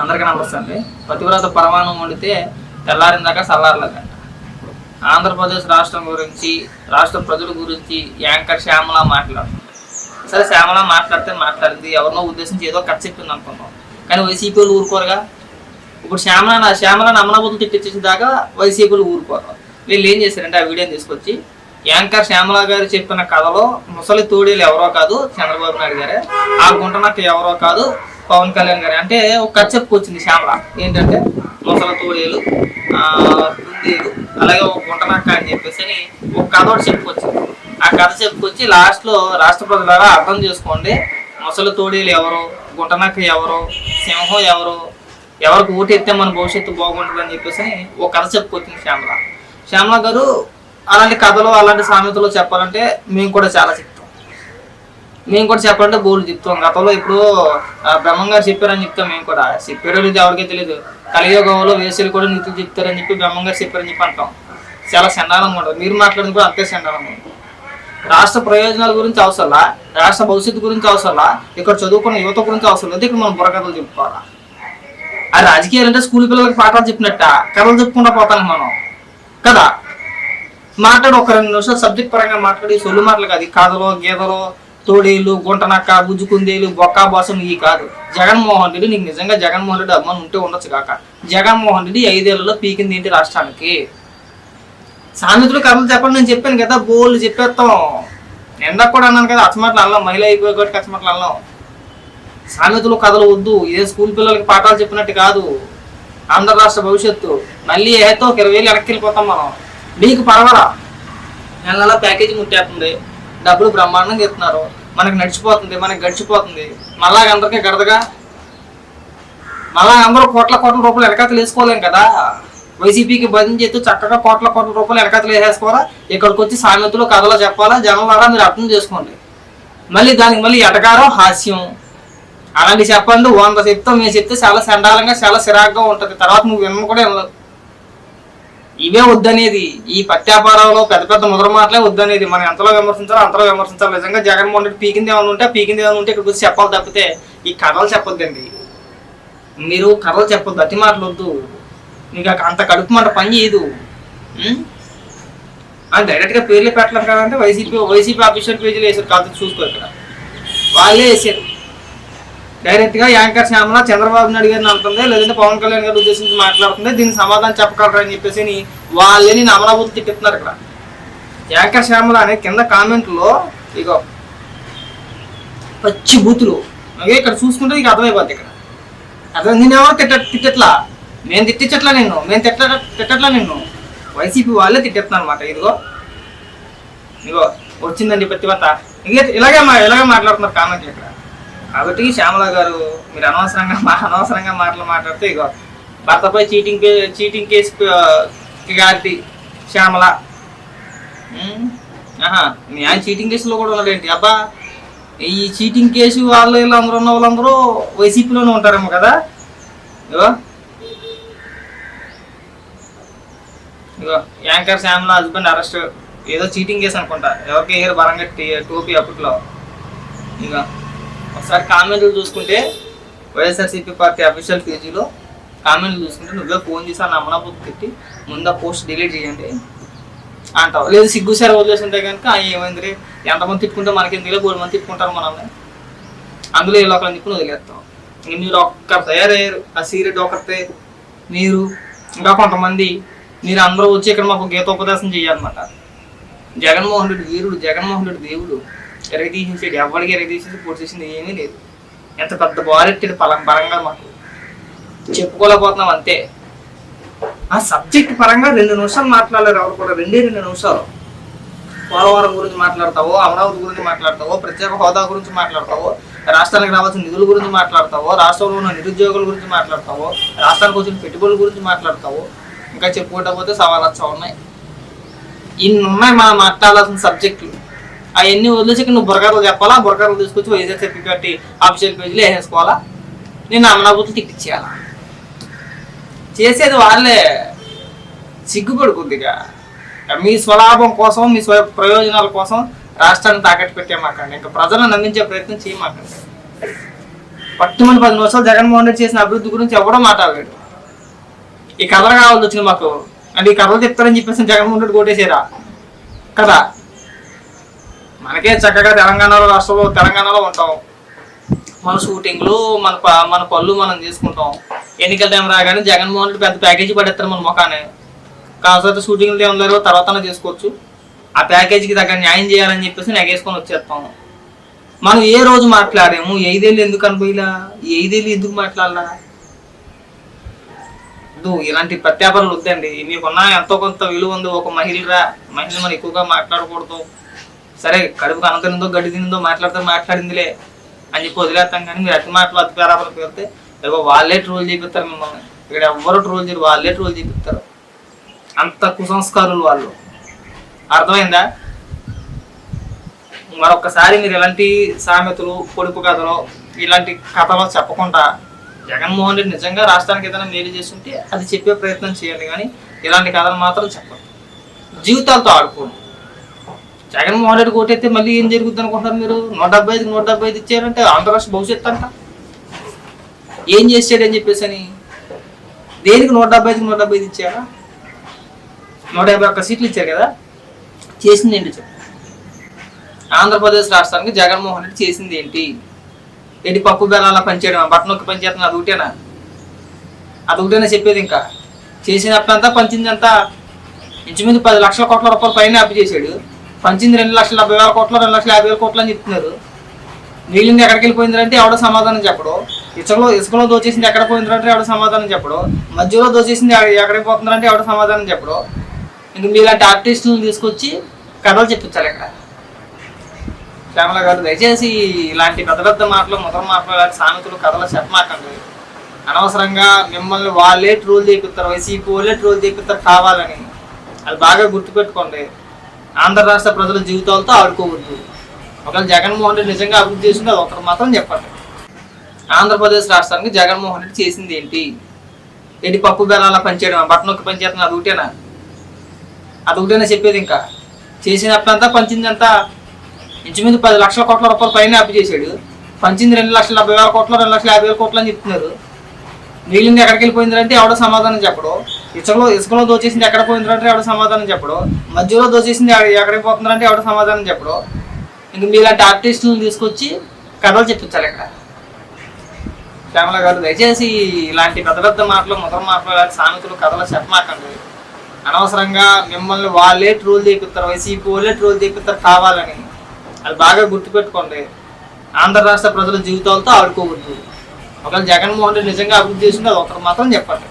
అందరికీ నమస్తే పతివ్రత పరమాణం వండితే తెల్లారిన దాకా చల్లారలేదంట. ఆంధ్రప్రదేశ్ రాష్ట్రం గురించి రాష్ట్ర ప్రజల గురించి యాంకర్ శ్యామల మాట్లాడుతుంది. సరే శ్యామల మాట్లాడితే మాట్లాడింది. ఎవరినో ఉద్దేశించి ఏదో కట్ చెప్పింది అనుకుందాం. కానీ వైసీపీలు ఊరుకోరుగా. ఇప్పుడు శ్యామల శ్యామలా శ్యామల నమ్మనబుద్ధులు తిట్టించిన దాకా వైసీపీలు ఊరుకోరు. వీళ్ళు ఏం చేశారంటే ఆ వీడియోని తీసుకొచ్చి యాంకర్ శ్యామల గారు చెప్పిన కథలో ముసలి తోడీలు ఎవరో కాదు చంద్రబాబు నాయుడు గారే. ఆ గుంటనక్క ఎవరో కాదు పవన్ కళ్యాణ్ గారి. అంటే ఒక కథ చెప్పుకొచ్చింది శ్యామల. ఏంటంటే మొసల తోడేలు కుందేలు అలాగే ఒక గుంటనక్క అని చెప్పేసి అని ఒక కథ ఒకటి చెప్పుకొచ్చింది. ఆ కథ చెప్పుకొచ్చి లాస్ట్లో రాష్ట్ర ప్రజలారా అర్థం చేసుకోండి మొసలు తోడేలు ఎవరు గుంటనక్క ఎవరు సింహం ఎవరు ఎవరికి ఓటెత్తే మన భవిష్యత్తు బాగుంటుంది అని చెప్పేసి ఒక కథ చెప్పుకొచ్చింది శ్యామల. శ్యామల గారు అలాంటి కథలు అలాంటి సామెతలు చెప్పాలంటే మేము కూడా చాలా చెప్తాం మేము కూడా చెప్పాలంటే బోర్డు చెప్తాం గతంలో ఇప్పుడు ఆ, బ్రహ్మం గారు చెప్పారని చెప్తాం మేము కూడా. చెప్పారో లేదు ఎవరికీ తెలియదు కలియుగంలో వేసులు కూడా నీతులు చెప్తారని చెప్పి బ్రహ్మం గారు చెప్పారని చెప్పి అంటాం. చాలా చండాలంగా ఉంటుంది మీరు మాట్లాడింది కూడా అంతే చండాలంగా ఉంటుంది రాష్ట్ర ప్రయోజనాల గురించి అవసరంలా రాష్ట్ర భవిష్యత్తు గురించి అవసరంలా ఇక్కడ చదువుకున్న యువత గురించి అవసరం లేదు? ఇక్కడ మనం బుర్రకథలు చెప్పుకోవాలా? ఆ రాజకీయాలు అంటే స్కూల్ పిల్లలకి పాఠాలు చెప్పినట్ట. కథలు చెప్పుకుంటా పోతాం మనం. కదా? మాట్లాడు ఒక రెండు నిమిషాలు. సబ్జెక్ట్ పరంగా మాట్లాడి సొల్లు మాటలు కాదు. కథలో గీతలో తోడేలు గుంటనక్క గుజ్జుకుందేలు బొక్కా బోసం ఈ కాదు. జగన్మోహన్ రెడ్డి నీకు నిజంగా జగన్మోహన్ రెడ్డి అమ్మని ఉంటే ఉండొచ్చు కాక. జగన్మోహన్ రెడ్డి ఐదేళ్ళలో పీకింది ఏంటి రాష్ట్రానికి? సామెతలు కథలు చెప్పండి నేను చెప్పాను కదా బోల్డ్ చెప్పేస్తాం. ఎందాక కూడా అన్నాను కదా అచ్చమాటలు అల్లం మహిళ అయిపోయేటి కాబట్టి అచ్చమాటలు అల్లం. సామెతలు కథలు వద్దు. ఇదే స్కూల్ పిల్లలకి పాఠాలు చెప్పినట్టు కాదు. ఆంధ్ర రాష్ట్ర భవిష్యత్తు. మళ్ళీ ఏతో ఒక ఇరవై వేలు వెనక్కి వెళ్ళిపోతాం మనం. మీకు పర్వాలా? నెల నెల ప్యాకేజీ ముట్టేస్తుంది. డబ్బులు బ్రహ్మాండంగా ఇస్తున్నారు. మనకి నడిచిపోతుంది మనకి గడిచిపోతుంది. మళ్ళా అందరికీ గడదగా మళ్ళా అందరూ కోట్ల కోట్ల రూపాయలు వెనకాతలు వేసుకోలేం కదా? వైసీపీకి బదిలీ చేస్తూ చక్కగా కోట్ల కోట్ల రూపాయలు వెనకాతలు వేసేసుకోవాలా? ఇక్కడికి వచ్చి సామెతలు కథలు చెప్పాలా? జనాలారా మీరు అర్థం చేసుకోండి. మళ్ళీ దానికి మళ్ళీ ఎటకారం? హాస్యం. అలాంటి చెప్పండి. వంద చెప్తాం మేము చెప్తే చాలా సండాలంగా చాలా సిరాగ్గా ఉంటుంది. తర్వాత నువ్వు విన్న కూడా ఇవే వద్దనేది. ఈ పత్యాపారంలో పెద్ద పెద్ద ముద్ర మాటలే వద్దనేది. మనం ఎంతలో విమర్శించాలో అంతలో విమర్శించాలి. నిజంగా జగన్మోహన్ రెడ్డి పీకింది ఏమైనా ఉంటే పీకింది ఏమైనా ఉంటే ఇక్కడికి వచ్చి చెప్పాలి తప్పితే ఈ కథలు చెప్పొద్దండి. మీరు కథలు చెప్పొద్దు అతి మాటలు వద్దు మీకు అంత కడుపు మాట పని చేయదు. అని డైరెక్ట్గా పేర్లు పెట్టలేం కదంటే వైసీపీ వైసీపీ అఫీషియల్ పేజీలు వేసారు కాదు చూసుకో ఇక్కడ. వాళ్ళే వేసారు డైరెక్ట్గా యాంకర్ శ్యామల చంద్రబాబు నాయుడు గారిని అంటుంది. లేదంటే పవన్ కళ్యాణ్ గారి ఉద్దేశించి మాట్లాడుతుంది. దీనికి సమాధానం చెప్పగలరా అని చెప్పేసి వాళ్ళని నమరాబుద్ధి తిట్టుతున్నారు ఇక్కడ. యాంకర్ శ్యామల అనే కింద కామెంట్లో ఇక పచ్చి బూతులు. ఇక్కడ చూసుకుంటే ఇక అర్థమైపోద్ది ఇక్కడ. అర్థం నేనెవరో తిట్ట తిట్టట్లా? నేను తిట్టించట్లా నిన్ను. నేను తిట్ట తిట్టట్లా నిన్ను. వైసీపీ వాళ్ళే తిట్టేస్తున్నాను అనమాట ఇదిగో. ఇదిగో వచ్చిందండి ప్రతిభత. ఇలాగే మా ఇలాగే మాట్లాడుతున్నారు కామెంట్లు ఇక్కడ. కాబట్టి శ్యామల గారు మీరు అనవసరంగా మా అనవసరంగా మాటలు మాట్లాడితే ఇగో భర్తపై చీటింగ్ కే- చీటింగ్ కేసు క్లారిటీ శ్యామల. ఆహా మీ ఆయన చీటింగ్ కేసులో కూడా ఉన్నాడేంటి? అబ్బా ఈ చీటింగ్ కేసు వాళ్ళు వీళ్ళు అందరూ ఉన్న వాళ్ళందరూ వైసీపీలోనే ఉంటారేమో కదా? ఇగో. ఇగో యాంకర్ శ్యామల హస్బెండ్ అరెస్ట్. ఏదో చీటింగ్ కేసు అనుకుంటా. ఎవరికి ఏరు బరంగా టీ- టోపీ అప్పట్లో. ఇక ఒకసారి కామెంట్లు చూసుకుంటే వైఎస్ఆర్సీపీ పార్టీ అఫీషియల్ పేజీలో కామెంట్లు చూసుకుంటే నువ్వే ఫోన్ చేసి ఆ బుక్ పెట్టి ముందు పోస్ట్ డిలీట్ చేయండి అంటావు. లేదు సిగ్గు సార్ వదిలేసింటే కనుక ఏమైంది రే ఎంతమంది తిట్టుకుంటే మనకి ఎందుకు మూడు మంది తిట్టుకుంటారు మనల్ని. అందులో ఇలా ఒకరిని తిప్పుకుని వదిలేస్తాం మీరు ఒక్కరు తయారయ్యారు. ఆ సీరియడ్ ఒకరితే మీరు ఇంకా కొంతమంది మీరు అందరూ వచ్చి ఇక్కడ మాకు గీతోపదేశం చేయాలన్నమాట జగన్మోహన్ రెడ్డి వీరుడు జగన్మోహన్ రెడ్డి దేవుడు. ఎరగ తీసేసాడు ఎవరికి ఎరగ తీసేసి పొడి చేసింది ఏమీ లేదు. ఎంత పెద్ద బారెట్టాడు పలం పరంగా మాకు. చెప్పుకోలేకపోతున్నాం అంతే. ఆ సబ్జెక్ట్ పరంగా రెండు నిమిషాలు మాట్లాడలేరు ఎవరు కూడా. రెండే రెండు నిమిషాలు. పోలవరం గురించి మాట్లాడతావో అమరావతి గురించి మాట్లాడతావో ప్రత్యేక హోదా గురించి మాట్లాడతావో రాష్ట్రానికి రావాల్సిన నిధుల గురించి మాట్లాడతావో రాష్ట్రంలో ఉన్న నిరుద్యోగుల గురించి మాట్లాడతావో రాష్ట్రానికి వచ్చిన పెట్టుబడుల గురించి మాట్లాడతావో ఇంకా చెప్పుకోకపోతే సవాళ్ళు సవా ఉన్నాయి. ఇన్ని ఉన్నాయి మనం మాట్లాడాల్సిన సబ్జెక్టులు. అవన్నీ వదిలేసి నువ్వు బుర్రకర్లు చెప్పాలా? బురకలు తీసుకొచ్చి వైఎస్ఆర్సీపీ పార్టీ ఆఫీషియల్ పేజీలో వేసేసుకోవాలా? నేను అమరావతి తిప్పించేయాలా చేసేది వాళ్ళే సిగ్గుపడు కొద్దిగా మీ స్వలాభం కోసం మీ స్వ ప్రయోజనాల కోసం రాష్ట్రాన్ని తాకట్టు పెట్టేమాకండి ఇంకా ప్రజలను నమ్మించే ప్రయత్నం చేయమాకండి పట్టుమని పది నిమిషాలు జగన్మోహన్ రెడ్డి చేసిన అభివృద్ధి గురించి ఎవడో మాట్లాడలేడు ఈ కథలు కావాల్సి వచ్చింది మాకు. అంటే ఈ కథలు చెప్తారని చెప్పేసి జగన్మోహన్ రెడ్డి కొట్టేసారా కదా? మనకే చక్కగా తెలంగాణలో రాష్ట్రంలో తెలంగాణలో ఉంటాం. మన షూటింగ్లు మన ప- మన పళ్ళు మనం చేసుకుంటాం ఎన్నికల టైం రాగానే జగన్మోహన్ రెడ్డి పెద్ద ప్యాకేజీ పడేస్తారు మన ముఖానే కాకపోతే షూటింగ్లు ఏం లేదో తర్వాత చేసుకోవచ్చు ఆ ప్యాకేజీకి తగ్గ న్యాయం చేయాలని చెప్పేసి నెగేసుకొని వచ్చేస్తాం. మనం ఏ రోజు మాట్లాడాము ఐదేళ్ళు ఎందుకు అనుభవిలా ఐదేళ్ళు ఎందుకు మాట్లాడాలా? వద్దు ఇలాంటి ప్రత్యాపనలు వద్దండి. మీకున్న ఎంతో కొంత విలువ ఉంది ఒక మహిళరా మహిళ మనం ఎక్కువగా మాట్లాడకూడదు. సరే కడుపుకు అన్నం గడ్డి తినిందో మాట్లాడితే మాట్లాడిందిలే అని చెప్పి వదిలేస్తాం కానీ మీరు అట్టి మాటలు అతి పేరాపలు పెడితే ఇదిగో వాళ్ళే ట్రోల్ చేపిస్తారు మిమ్మల్ని. ఇక్కడ ఎవ్వరు ట్రోల్ చేయరు వాళ్ళే ట్రోల్ చేపిస్తారు. అంత కుసంస్కారులు వాళ్ళు. అర్థమైందా? మరొకసారి మీరు ఇలాంటి సామెతలు పొడుపు కథలు ఇలాంటి కథలు చెప్పకుండా జగన్మోహన్ రెడ్డి నిజంగా రాష్ట్రానికి ఏదైనా మేలు చేస్తుంటే అది చెప్పే ప్రయత్నం చేయండి కానీ ఇలాంటి కథలు మాత్రం చెప్పండి జీవితాలతో ఆడుకోండి. జగన్మోహన్ రెడ్డి కోటైతే మళ్ళీ ఏం జరుగుతుంది అనుకుంటారు మీరు? నూట డెబ్బై ఐదు నూట డెబ్బై ఐదు ఇచ్చారంటే ఆంధ్ర రాష్ట్ర భవిష్యత్తు అంట. ఏం చేసాడని చెప్పేసి అని. దేనికి నూట డెబ్బై ఐదుకి నూట డెబ్బై ఐదు ఇచ్చారా నూట యాభై ఒక్క సీట్లు ఇచ్చారు కదా. చేసింది ఏంటి చెప్పు. ఆంధ్రప్రదేశ్ రాష్ట్రానికి జగన్మోహన్ రెడ్డి చేసింది ఏంటి? ఏంటి పప్పు బెల్లాల పనిచేయడం బట్టనొక్కి నొక్కి పనిచేయడం అది ఒకటేనా? అది ఒకటేనా చెప్పేది ఇంకా? చేసినప్పుడంతా పంచిందంతా. ఇంచుమించు పది లక్షల కోట్ల రూపాయల పైన అప్పు చేశాడు. పంచింది రెండు లక్షల డెబ్బై వేల కోట్లు రెండు లక్షల యాభై వేల కోట్లు అని చెప్తున్నారు. మిగిలింది ఎక్కడికి వెళ్ళిపోయిందంటే ఎవడో సమాధానం చెప్పడు. ఇసుకలో ఇసుకలో దోచేసింది ఎక్కడ పోయిందంటే ఎవడో సమాధానం చెప్పడు. మధ్యలో దోచేసింది ఎక్కడికి పోతుందంటే ఎవడో సమాధానం చెప్పడు. ఇంక మీలాంటి ఆర్టిస్టులను తీసుకొచ్చి కథలు చెప్పించాలి ఇక్కడ. శ్యామల గారు దయచేసి ఇలాంటి పెద్ద పెద్ద మాటలు ముద్ర మాటలు ఇలాంటి సామెతలు కథలు చెప్పమాకండి. అనవసరంగా మిమ్మల్ని వాళ్ళే ట్రోల్ చేపిస్తారు వైసీపీ వాళ్ళే ట్రోల్ చేపిస్తారు కావాలని. అది బాగా గుర్తుపెట్టుకోండి. ఆంధ్ర రాష్ట్ర ప్రజల జీవితాలతో ఆడుకోవద్దు. ఒకవేళ జగన్మోహన్ రెడ్డి నిజంగా అభివృద్ధి చేసింది అది ఒకరు మాత్రం చెప్పండి. ఆంధ్రప్రదేశ్ రాష్ట్రానికి జగన్మోహన్ రెడ్డి చేసింది ఏంటి? ఏంటి పప్పు బెల్లాల పనిచేయడం బట్టనొక్కి పని పనిచేయడం అది ఒకటేనా అది ఒకటేనా చెప్పేది ఇంకా? చేసినప్పుడంతా పంచిందంతా ఇంచుమించు పది లక్షల కోట్ల రూపాయల పైన అప్పు చేశాడు. పంచింది రెండు లక్షల డెబ్బై వేల కోట్లు రెండు లక్షల యాభై వేల కోట్లు అని చెప్తున్నారు. మిగిలింది ఎక్కడికి వెళ్ళిపోయిందంటే ఎవడో సమాధానం చెప్పడు. ఇసుకలో ఇసుకలో దోచేసింది ఎక్కడ పోయిందంటే ఎవడ ఎవడో సమాధానం చెప్పడు. మధ్యలో దోచేసింది ఎక్కడికి పోతుందంటే ఎవడో సమాధానం చెప్పడు. ఇంక మీలాంటి ఆర్టిస్టులను తీసుకొచ్చి కథలు చెప్పించాలి ఇక్కడ. శ్యామల గారు దయచేసి ఇలాంటి పెద్ద పెద్ద మాటలు ముద్ర మాటలు ఇలాంటి సామెతలు కథలు చెప్పమాకండి. అనవసరంగా మిమ్మల్ని వాళ్ళే ట్రోల్ చేపిస్తారు వైసీపీ వాళ్ళే ట్రోల్ చేపిస్తారు కావాలని. అది బాగా గుర్తుపెట్టుకోండి. ఆంధ్ర రాష్ట్ర ప్రజల జీవితాలతో ఆడుకోవద్దు. ఒకవేళ జగన్మోహన్ రెడ్డి నిజంగా అభివృద్ధి చేసింది అది ఒకరు మాత్రం చెప్పండి